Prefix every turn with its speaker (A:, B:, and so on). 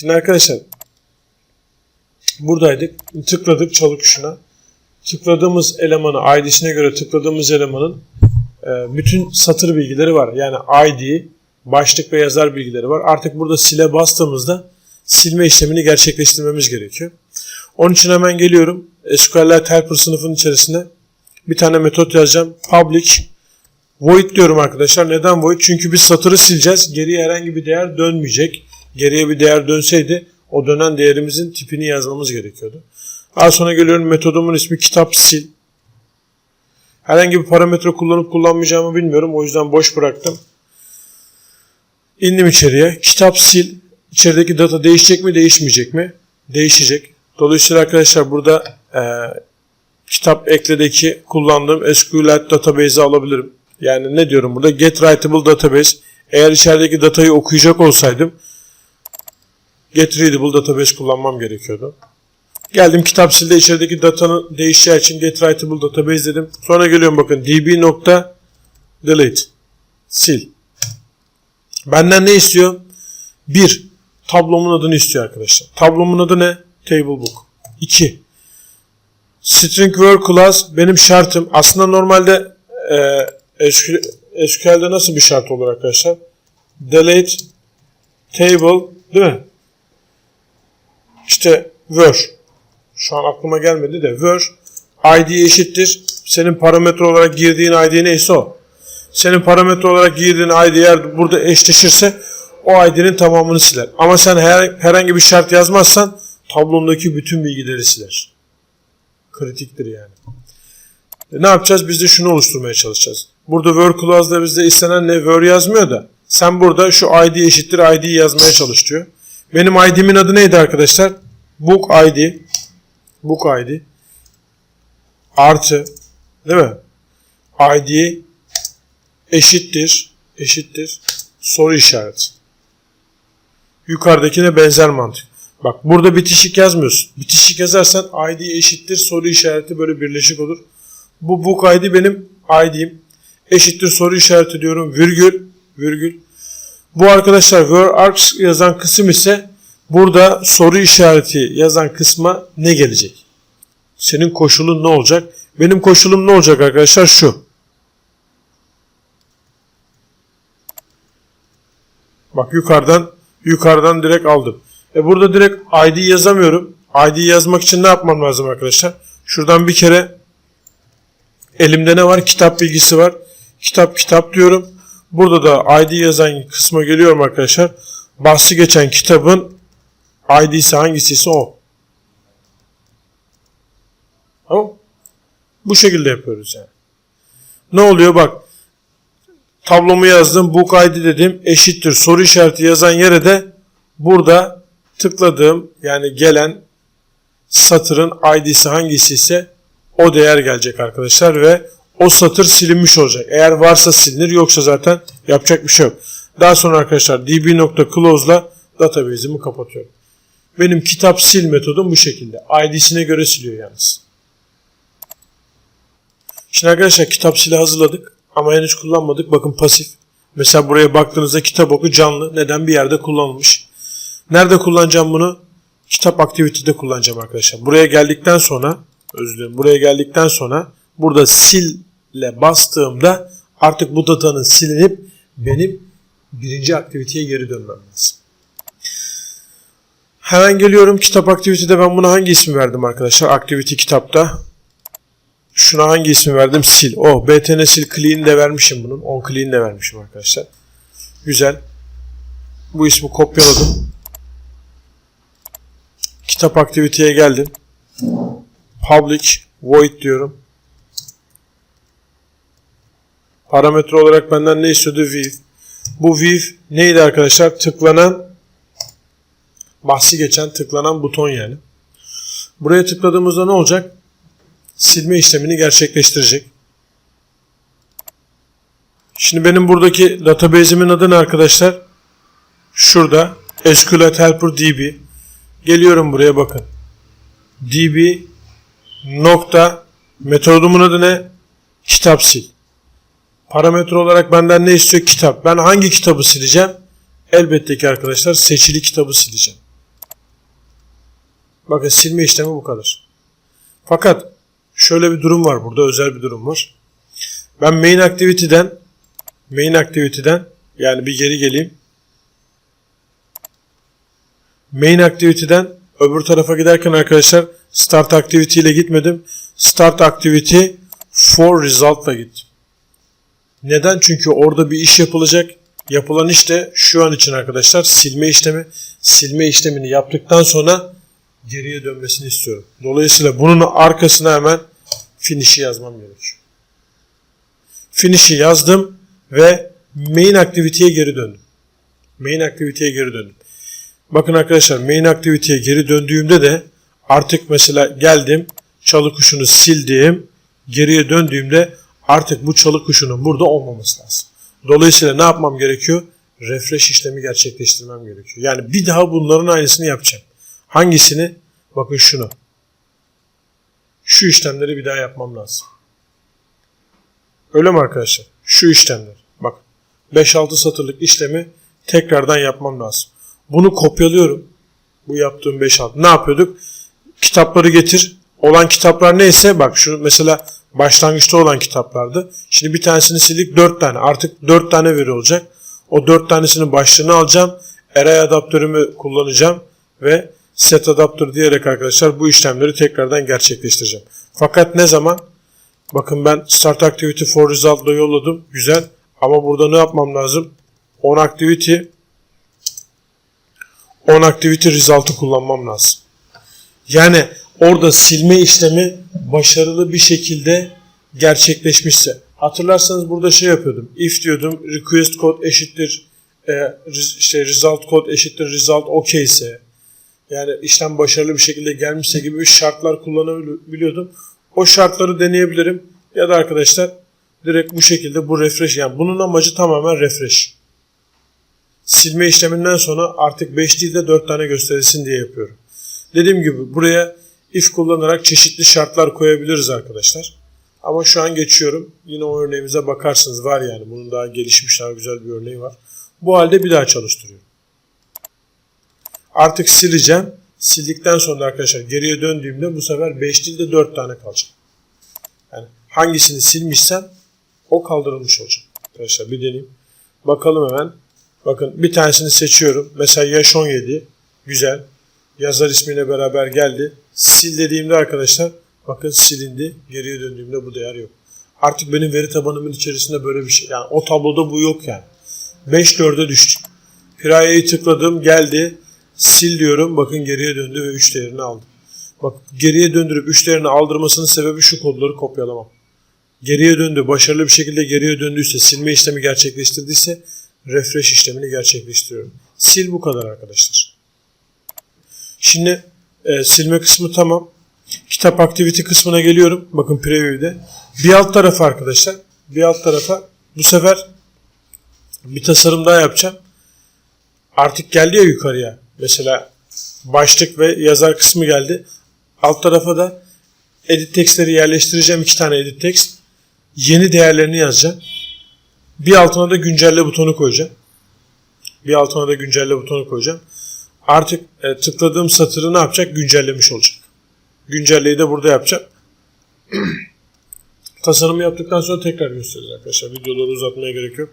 A: Şimdi arkadaşlar buradaydık. Tıkladık çalı tuşuna. Tıkladığımız elemanı ID'sine göre tıkladığımız elemanın e, bütün satır bilgileri var. Yani ID, başlık ve yazar bilgileri var. Artık burada sile bastığımızda silme işlemini gerçekleştirmemiz gerekiyor. Onun için hemen geliyorum. SQL'ler helper sınıfının içerisine bir tane metot yazacağım. Public void diyorum arkadaşlar. Neden void? Çünkü biz satırı sileceğiz. Geriye herhangi bir değer dönmeyecek. Geriye bir değer dönseydi o dönen değerimizin tipini yazmamız gerekiyordu. Daha sonra geliyorum metodumun ismi kitap sil. Herhangi bir parametre kullanıp kullanmayacağımı bilmiyorum. O yüzden boş bıraktım. İndim içeriye. Kitap sil. İçerideki data değişecek mi değişmeyecek mi? Değişecek. Dolayısıyla arkadaşlar burada e, kitap ekledeki kullandığım SQLite database'i alabilirim. Yani ne diyorum burada? Get Writable Database. Eğer içerideki datayı okuyacak olsaydım Get Readable Database kullanmam gerekiyordu. Geldim kitap silde içerideki datanın değişeceği için Get Writable Database dedim. Sonra geliyorum bakın db nokta delete sil. Benden ne istiyor? 1. Tablomun adını istiyor arkadaşlar. Tablomun adı ne? Table Book. 2. String Word Class benim şartım. Aslında normalde e, SQL, SQL'de nasıl bir şart olur arkadaşlar? Delete Table değil mi? İşte Word. Şu an aklıma gelmedi de Word ID eşittir. Senin parametre olarak girdiğin ID neyse o. Senin parametre olarak girdiğin ID eğer burada eşleşirse o ID'nin tamamını siler. Ama sen her, herhangi bir şart yazmazsan tablondaki bütün bilgileri siler. Kritiktir yani. E ne yapacağız? Biz de şunu oluşturmaya çalışacağız. Burada word clause'da bizde istenen ne? Word yazmıyor da. Sen burada şu ID eşittir ID yazmaya çalış. Benim ID'min adı neydi arkadaşlar? Book ID. Book ID. Artı. Değil mi? ID eşittir. Eşittir. Soru işareti. Yukarıdakine benzer mantık. Bak burada bitişik yazmıyorsun. Bitişik yazarsan ID eşittir soru işareti böyle birleşik olur. Bu book ID benim ID'im. Eşittir soru işareti diyorum. Virgül. Virgül. Bu arkadaşlar where args yazan kısım ise burada soru işareti yazan kısma ne gelecek? Senin koşulun ne olacak? Benim koşulum ne olacak arkadaşlar? Şu. Bak yukarıdan yukarıdan direkt aldım. E burada direkt ID yazamıyorum. ID yazmak için ne yapmam lazım arkadaşlar? Şuradan bir kere elimde ne var? Kitap bilgisi var. Kitap kitap diyorum. Burada da ID yazan kısma geliyorum arkadaşlar. Bahsi geçen kitabın ID'si hangisiyse o. Tamam Bu şekilde yapıyoruz yani. Ne oluyor bak. Tablomu yazdım. Book ID dedim. Eşittir. Soru işareti yazan yere de burada tıkladığım yani gelen satırın ID'si hangisi ise o değer gelecek arkadaşlar ve o satır silinmiş olacak. Eğer varsa silinir yoksa zaten yapacak bir şey yok. Daha sonra arkadaşlar db.close'la database'imi kapatıyorum. Benim kitap sil metodum bu şekilde. ID'sine göre siliyor yalnız. Şimdi arkadaşlar kitap sili hazırladık ama henüz kullanmadık. Bakın pasif. Mesela buraya baktığınızda kitap oku canlı. Neden? Bir yerde kullanılmış. Nerede kullanacağım bunu? Kitap aktivitede kullanacağım arkadaşlar. Buraya geldikten sonra özür dilerim. Buraya geldikten sonra burada sil ile bastığımda artık bu datanın silinip benim birinci aktiviteye geri dönmem lazım. Hemen geliyorum kitap aktivitede ben buna hangi ismi verdim arkadaşlar? Aktivite kitapta. Şuna hangi ismi verdim? Sil. Oh btn sil clean de vermişim bunun. On clean de vermişim arkadaşlar. Güzel. Bu ismi kopyaladım. Kitap aktiviteye geldim. Public void diyorum. Parametre olarak benden ne istiyordu? Viv. Bu viv neydi arkadaşlar? Tıklanan bahsi geçen tıklanan buton yani. Buraya tıkladığımızda ne olacak? Silme işlemini gerçekleştirecek. Şimdi benim buradaki database'imin adı ne arkadaşlar? Şurada SQLite Helper DB. Geliyorum buraya bakın. DB nokta metodumun adı ne? Kitap sil. Parametre olarak benden ne istiyor? Kitap. Ben hangi kitabı sileceğim? Elbette ki arkadaşlar seçili kitabı sileceğim. Bakın silme işlemi bu kadar. Fakat şöyle bir durum var burada özel bir durum var. Ben main activity'den main activity'den yani bir geri geleyim. Main activity'den öbür tarafa giderken arkadaşlar start activity ile gitmedim. Start activity for result'la gittim. Neden? Çünkü orada bir iş yapılacak. Yapılan iş de şu an için arkadaşlar silme işlemi. Silme işlemini yaptıktan sonra geriye dönmesini istiyorum. Dolayısıyla bunun arkasına hemen finish'i yazmam gerekiyor. Finish'i yazdım ve main activity'ye geri döndüm. Main activity'ye geri döndüm. Bakın arkadaşlar main activity'ye geri döndüğümde de artık mesela geldim çalı kuşunu sildim. Geriye döndüğümde artık bu çalı kuşunun burada olmaması lazım. Dolayısıyla ne yapmam gerekiyor? Refresh işlemi gerçekleştirmem gerekiyor. Yani bir daha bunların aynısını yapacağım. Hangisini? Bakın şunu. Şu işlemleri bir daha yapmam lazım. Öyle mi arkadaşlar? Şu işlemler. Bak 5-6 satırlık işlemi tekrardan yapmam lazım. Bunu kopyalıyorum. Bu yaptığım 5-6. Ne yapıyorduk? Kitapları getir. Olan kitaplar neyse bak şu mesela başlangıçta olan kitaplardı. Şimdi bir tanesini sildik 4 tane. Artık 4 tane veri olacak. O 4 tanesinin başlığını alacağım. Array adaptörümü kullanacağım ve set adaptör diyerek arkadaşlar bu işlemleri tekrardan gerçekleştireceğim. Fakat ne zaman? Bakın ben start activity for result'la yolladım. Güzel. Ama burada ne yapmam lazım? On activity on activity result'ı kullanmam lazım. Yani orada silme işlemi başarılı bir şekilde gerçekleşmişse. Hatırlarsanız burada şey yapıyordum. If diyordum request code eşittir e, işte result code eşittir result okay ise yani işlem başarılı bir şekilde gelmişse gibi şartlar kullanabiliyordum. O şartları deneyebilirim. Ya da arkadaşlar direkt bu şekilde bu refresh yani bunun amacı tamamen refresh. Silme işleminden sonra artık 5 değil de 4 tane gösterilsin diye yapıyorum. Dediğim gibi buraya if kullanarak çeşitli şartlar koyabiliriz arkadaşlar. Ama şu an geçiyorum. Yine o örneğimize bakarsınız var yani. Bunun daha gelişmiş daha güzel bir örneği var. Bu halde bir daha çalıştırıyorum. Artık sileceğim. Sildikten sonra arkadaşlar geriye döndüğümde bu sefer 5 değil de 4 tane kalacak. Yani hangisini silmişsem o kaldırılmış olacak. Arkadaşlar bir deneyeyim. Bakalım hemen. Bakın bir tanesini seçiyorum. Mesela yaş 17. Güzel. Yazar ismiyle beraber geldi. Sil dediğimde arkadaşlar bakın silindi. Geriye döndüğümde bu değer yok. Artık benim veri tabanımın içerisinde böyle bir şey. Yani o tabloda bu yok yani. 5 4'e düştü. Piraye'yi tıkladım geldi. Sil diyorum. Bakın geriye döndü ve 3 değerini aldı. Bak geriye döndürüp 3 değerini aldırmasının sebebi şu kodları kopyalamam. Geriye döndü. Başarılı bir şekilde geriye döndüyse, silme işlemi gerçekleştirdiyse refresh işlemini gerçekleştiriyorum. Sil bu kadar arkadaşlar. Şimdi e, silme kısmı tamam. Kitap activity kısmına geliyorum. Bakın preview'de. Bir alt tarafa arkadaşlar. Bir alt tarafa bu sefer bir tasarım daha yapacağım. Artık geldi ya yukarıya. Mesela başlık ve yazar kısmı geldi. Alt tarafa da edit textleri yerleştireceğim. iki tane edit text. Yeni değerlerini yazacağım. Bir altına da güncelle butonu koyacağım. Bir altına da güncelle butonu koyacağım. Artık e, tıkladığım satırı ne yapacak? Güncellemiş olacak. Güncelleyi de burada yapacağım. Tasarımı yaptıktan sonra tekrar göstereceğiz arkadaşlar. Videoları uzatmaya gerek yok.